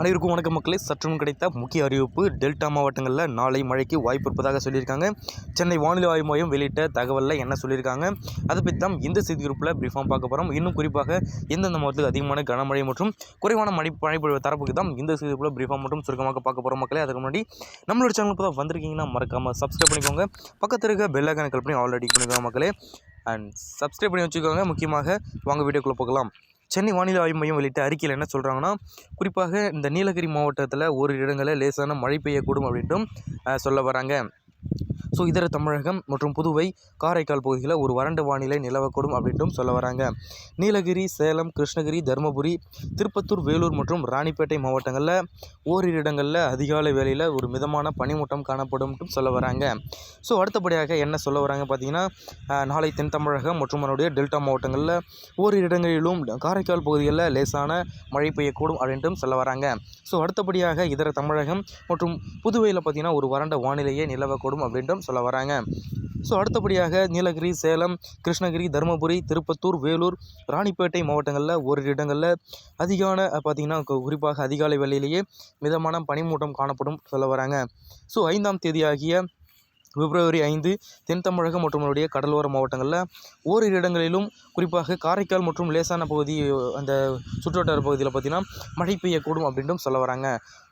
அனைவருக்கும் வணக்கம் மக்களே. சற்றுமுன் கிடைத்த முக்கிய அறிவிப்பு டெல்டா மாவட்டங்களில் நாளை மழைக்கு வாய்ப்பு இருப்பதாக சொல்லியிருக்காங்க. சென்னை வானிலை ஆய்வு மையம் வெளியிட்ட தகவலில் என்ன சொல்லியிருக்காங்க? அதை பற்றி தான் இந்த செய்தி குரூப்பில் ப்ரீஃபார்ம் பார்க்க போகிறோம் இன்னும் குறிப்பாக எந்தெந்த மாவட்டத்துக்கு அதிகமான கனமழை மற்றும் குறைவான மழை மழைப்பொழிவு தரப்புக்கு தான் இந்த செய்தி குரூப்பில் ப்ரீஃபார்ம் மற்றும் சுருக்கமாக பார்க்க போகிறோம் மக்களே. அதுக்கு முன்னாடி நம்மளோட சேனல் இப்போ தான் வந்திருக்கீங்கன்னா மறக்காமல் சப்ஸ்கிரைப் பண்ணிக்கோங்க. பக்கத்தில் இருக்க பெல் ஐக்கான கிளிக் பண்ணி ஆல்ரெடி பண்ணிக்கோங்க மக்களே. அண்ட் சப்ஸ்கிரைப் பண்ணி வச்சுக்கோங்க. முக்கியமாக வாங்க வீடியோக்குள்ளே போகலாம். சென்னை வானிலை ஆய்வு மையம் வெளியிட்ட அறிக்கையில் என்ன சொல்கிறாங்கன்னா குறிப்பாக இந்த நீலகிரி மாவட்டத்தில் ஒரு இடங்களில் லேசான மழை பெய்யக்கூடும் அப்படின்ட்டும் சொல்ல வராங்க. ஸோ இதர தமிழகம் மற்றும் புதுவை காரைக்கால் பகுதிகளில் ஒரு வறண்ட வானிலை நிலவக்கூடும் அப்படின்ட்டும் சொல்ல வராங்க. நீலகிரி சேலம் கிருஷ்ணகிரி தருமபுரி திருப்பத்தூர் வேலூர் மற்றும் ராணிப்பேட்டை மாவட்டங்களில் ஓரிரு இடங்களில் அதிகாலை வேளையில் ஒரு மிதமான பனிமூட்டம் காணப்படும் சொல்ல வராங்க. ஸோ அடுத்தபடியாக என்ன சொல்ல வராங்க பார்த்தீங்கன்னா நாளை தென் தமிழகம் மற்றும் அதனுடைய டெல்டா மாவட்டங்களில் ஓரிரு இடங்களிலும் காரைக்கால் பகுதிகளில் லேசான மழை பெய்யக்கூடும் அப்படின்ட்டும் சொல்ல வராங்க. ஸோ அடுத்தபடியாக இதர தமிழகம் மற்றும் புதுவையில் பார்த்தீங்கன்னா ஒரு வறண்ட வானிலையே நிலவக்கூடும் அப்படின்ட்டும் சொல்ல வராங்க. ஸோ அடுத்தபடியாக நீலகிரி சேலம் கிருஷ்ணகிரி தருமபுரி திருப்பத்தூர் வேலூர் ராணிப்பேட்டை மாவட்டங்களில் ஓரிரு இடங்களில் அதிகான பார்த்திங்கன்னா குறிப்பாக அதிகாலை வேளையிலேயே மிதமான பனிமூட்டம் காணப்படும் சொல்ல வராங்க. ஸோ ஐந்தாம் தேதியாகிய பிப்ரவரி ஐந்து தென் தமிழகம் மற்றும் அதனுடைய கடலோர மாவட்டங்களில் ஓரிரு இடங்களிலும் குறிப்பாக காரைக்கால் மற்றும் லேசான பகுதி அந்த சுற்றுவட்டார பகுதியில் பார்த்தீங்கன்னா மழை பெய்யக்கூடும் அப்படின்ட்டும் சொல்ல வராங்க.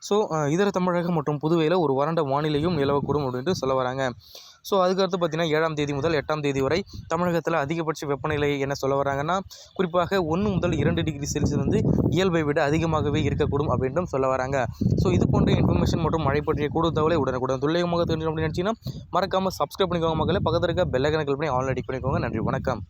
ஸோ இதர தமிழகம் மற்றும் புதுவையில் ஒரு வறண்ட வானிலையும் நிலவக்கூடும் அப்படின்ட்டு சொல்ல வராங்க. ஸோ அதுக்கடுத்து பார்த்தீங்கன்னா ஏழாம் தேதி முதல் எட்டாம் தேதி வரை தமிழகத்தில் அதிகபட்ச வெப்பநிலை என்ன சொல்ல வராங்கன்னா குறிப்பாக ஒன்று முதல் இரண்டு டிகிரி செல்சியஸ் வந்து இயல்பை விட அதிகமாகவே இருக்கக்கூடும் அப்படின்றும் சொல்ல வராங்க. ஸோ இது போன்ற இன்ஃபர்மேஷன் மற்றும் மழை பற்றிய கூடுதல் தகவலை உடனுக்குடன் துல்லியமாக தெரிஞ்சு அப்படின்னு நினச்சிங்கன்னா மறக்காமல் சப்ஸ்கிரைப் பண்ணிக்கோங்க மக்களே. பக்கத்தில் இருக்க பெல் கிளிக் பண்ணி ஆன்லைன் பண்ணிக்கோங்க. நன்றி வணக்கம்.